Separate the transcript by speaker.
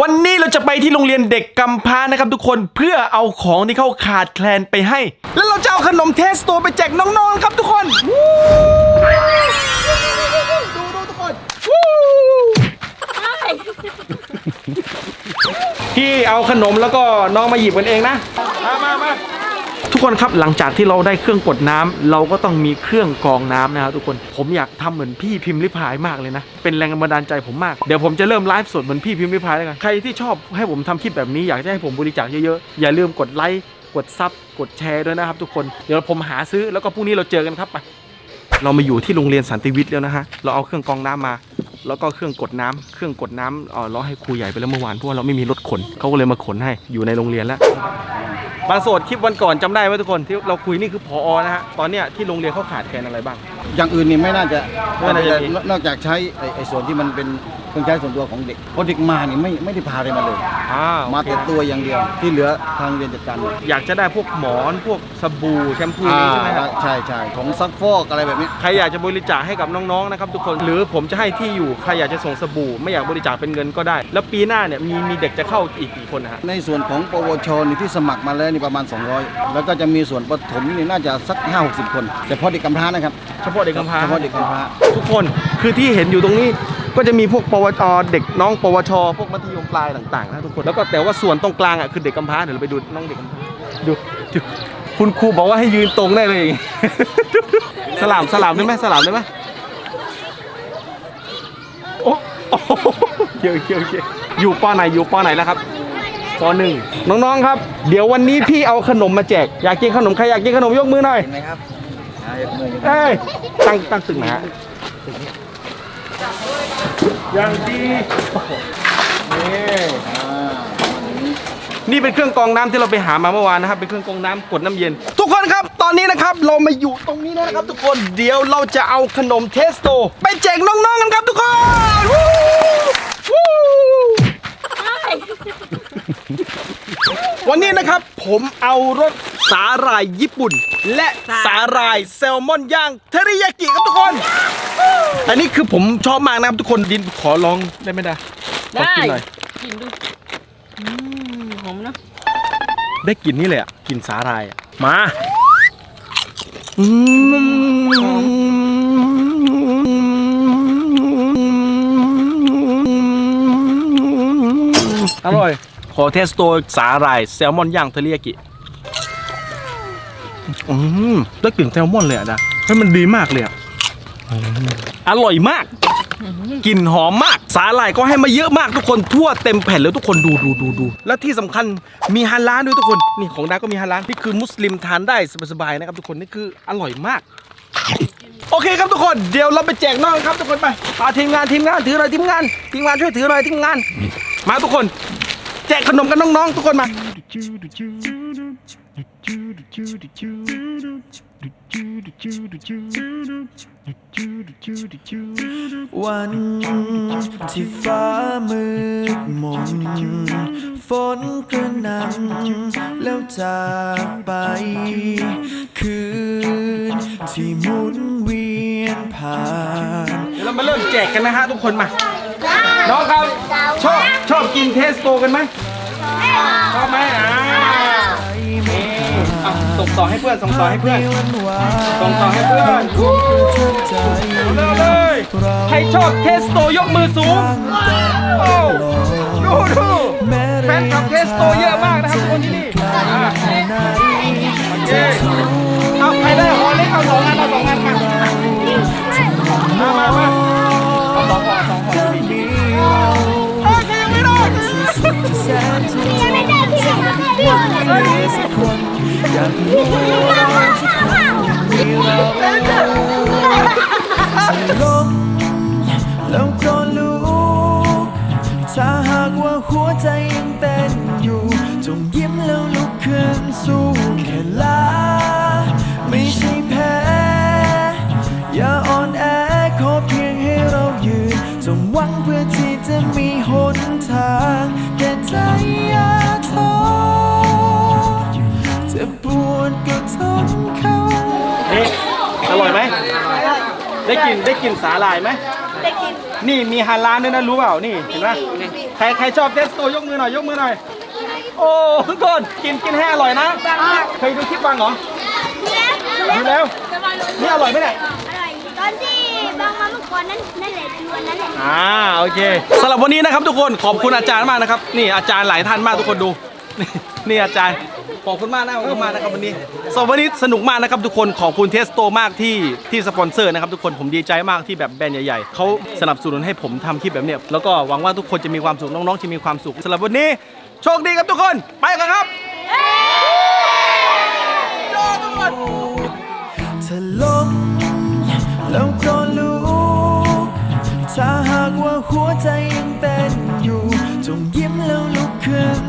Speaker 1: วันนี้เราจะไปที่โรงเรียนเด็กกำพร้านะครับทุกคนเพื่อเอาของที่เขาขาดแคลนไปให้ แล้วเราจะเอาขนมเทสโตไปแจกน้องๆครับทุกคนวู้ดูดูทุกคนวู้พี่เอาขนมแล้วก็น้องมาหยิบกันเองนะมามามาทุ กคนครับหลังจากที่เราได้เครื่องกดน้ำเราก็ต้องมีเครื่องกรองน้ำนะครับทุกคนผมอยากทำเหมือนพี่พิมพ์ริพายมากเลยนะเป็นแรงบันดาลใจผมมากเดี๋ยวผมจะเริ่มไลฟ์สดเหมือนพี่พิมพ์ริพายแล้วกันใครที่ชอบให้ผมทำคลิปแบบนี้อยากจะให้ผมบริจาคเยอะๆอย่าลืมกดไลค์กดซับกดแชร์ด้วยนะครับ ทุกคนเดี๋ยวผมหาซื้อแล้วก็พรุ่งนี้เราเจอกันครับไปเรามาอยู่ที่โรงเรียนสันติวิทย์แล้วนะฮะเราเอาเครื่องกรองน้ำมาแล้วก็เครื่องกดน้ำเครื่องกดน้ำเออเราให้ครูใหญ่ไปแล้วเมื่อวานเพราะว่าเราไม่มีรถขนเขาก็เลยมาขนให้อยู่ในโรงเรียนแล้ว บางโสดคลิปวันก่อนจำได้ไหมทุกคนที่เราคุยนี่คือพอนะฮะตอนเนี้ยที่โรงเรียนเขาขาดแคลนอะไรบ้าง
Speaker 2: อย่างอื่นนี่ไม่น่าจะ
Speaker 1: ไม่น่าจะมี
Speaker 2: นอกจากใช้ไอ้ไอ้ส่วนที่มันเป็นเครื่องใช้ส่วนตัวของเด็กเพราะเด็กมานี่ไม่ไม่ได้พาอะไรมาเลย
Speaker 1: อ่า
Speaker 2: มา
Speaker 1: โอเค
Speaker 2: แต่ตัวอย่างเดียวที่เหลือทางเรียนจัดการหมด
Speaker 1: อยากจะได้พวกหมอนพวกสบู่แชมพูนี้ใช่ไหมครับ
Speaker 2: ใช่ใช่ของซักฟอกอะไรแบบนี้
Speaker 1: ใครอยากจะบริจาคให้กับน้องๆ นะครับทุกคน หรือผมจะให้ที่อยู่ ใครอยากจะส่งสบู่ ไม่อยากบริจาคเป็นเงินก็ได้ แล้วปีหน้าเนี่ยมีมีเด็กจะเข้าอีกกี่คนนะฮะ
Speaker 2: ในส่วนของปวชนี่ที่สมัครมาแล้วนี่ประมาณ 200 แล้วก็จะมีส่วนประถมนี่น่าจะสัก 5 60 คนเฉพาะเด็กกำพร้านะครับ
Speaker 1: เฉพาะเด็กกำพร้า
Speaker 2: เฉพาะเด็กกำพร้า
Speaker 1: ทุกคนคือที่เห็นอยู่ตรงนี้ก็จะมีพวกปวชเด็กน้องปวช พวกมัธยมปลายต่างๆนะทุกคนแล้วก็แต่ว่าส่วนตรงกลางอะคือเด็กกำพร้าเดี๋ยวเราไปดูน้องเด็กกำพร้าดูดูคุณครูบอกว่าให้ยืนตรงได้เลย สลามสลามได้ไหมสลามได้ไหมโอ้โอ้โหเยอะเยอะเยอะอยู่ปอไหนอยู่ปอไหนแล้วครับปหนึ่งน้องๆครับ เดี๋ยววันนี้พี่เอาขนมมาแจก อยากกินขนมใครอยากกินขนมยกมือหน่อย
Speaker 2: เห็นไหมครับ
Speaker 1: เอ้ยตั้งตั้งตึกนะฮะอย่างดีนี่
Speaker 2: อ่า
Speaker 1: นี่เป็นเครื่องกรองน้ำที่เราไปหามาเมื่อวานนะครับ เป็นเครื่องกรองน้ำกดน้ำเย็น ทุกคนครับตอนนี้นะครับเรามาอยู่ตรงนี้แล้วนะครับ ทุกคนเดี๋ยวเราจะเอาขนมเทสโต ไปแจกน้องๆกันครับทุกคนวู้วู้ วันนี้นะครับผมเอารสสาหร่ายญี่ปุ่น และสาหร่ายแซลมอนย่างเทริยากิครับทุกคน อันนี้คือผมชอบมากนะครับทุกคนดินขอลองได้ไหมดาขอ
Speaker 3: ได้
Speaker 1: กินหน่อย
Speaker 3: กินดูอืมหอมนะ
Speaker 1: ได้กลิ่นนี่เลยอะกลิ่นสาหร่ายอะมาอืมอร่อยข อเทสโตสาหร่ายแซลมอนย่างเทริยากิ อืมได้กลิ่นแซลมอนเลยอะนะเฮ้ยมันดีมากเลยอะอืมอร่อยมาก กลิ่นหอมมาก สาหร่ายก็ให้มาเยอะมากทุกคนทั่วเต็มแผ่นเลยทุกคนดูดูดูดู และที่สำคัญมีฮาลาลด้วยทุกคน นี่ของดาก็มีฮาลาลนี่คือมุสลิมทานได้สบายๆนะครับทุกคนนี่คืออร่อยมาก โอเคครับทุกคนเดี๋ยวเราไปแจกน้องกันครับทุกคนไปพาทีมงานทีมงานถือหน่อยทีมงาน ทีมงานช่วยถือหน่อยทีมงาน มาทุกคน แจกขนมกันน้องๆทุกคนมา
Speaker 4: วันที่ฟ้ามืดมนฝนกระหนำแล้วจากไป คืนที่หมุนเวียนผ่าน
Speaker 1: เดี๋ยวเรามาเริ่มแจกกันนะฮะทุกคนมา น้องครับชอบชอบกินเทสโกกันไหมชอบไหมอ่านี่อะส่งต่อให้เพื่อนส่งต่อให้เพื่อนส่งต่อให้เพื่อน
Speaker 4: คงกระเทือนใจ
Speaker 1: เลยเอาเลยใครชอบเทสโตยกมือสูง ล้ม
Speaker 4: แล้วก็ลุกถ้าหากว่าหัวใจยังเต้นอยู่ จงยิ้มแล้วลุกขึ้นสู้แค่ลาไม่ใช่แพ้อย่าอ่อนแอขอเพียงให้เรายืนจงหวังเพื่อ นเขา
Speaker 1: เอ๊ะอร่อยไหม ได้กลิ่นได้กลิ่นสาหร่ายไหม
Speaker 5: ได้กิน
Speaker 1: นี่มีฮาลานด้วยนะรู้เปล่า นี่เห็นไหมใครใครชอบเทสโตยกมือหน่อยยกมือหน่อย โอ้ทุกคนกินกินให้อร่อยนะ เคยดูคลิปบางเหรอดูแล้วนี่อร่อยไหมเนี่ย
Speaker 5: ตอนที่บางมาเมื่อก่อนนั้นนั่นแหละคือวันนั้นแหละ
Speaker 1: อ่าโอเคสำหรับวันนี้นะครับทุกคนขอบคุณอาจารย์มากนะครับ นี่อาจารย์หลายท่านมากทุกคนดู นี่นี่อาจารย์ ขอบคุณมากนะขอบคุณมากนะครับวันนี้สวันนี้สนุกมากนะครับทุกคนขอบคุณเทสโตมากที่ที่สปอนเซอร์นะครับทุกคนผมดีใจมากที่แบบแบรนด์ใหญ่ๆเขาสนับสนุนให้ผมทำคลิปแบบเนี้ยแล้วก็หวังว่าทุกคนจะมีความสุขน้องๆจะมีความสุขสำหรับวันนี้ โชคดีครับทุกคนไปกันครับ
Speaker 4: เจอทุกคน เธอล้มแล้วก็ลุกถ้าหากว่าหัวใจยังเต้นอยู่ จงยิ้มแล้วลุกขึ้น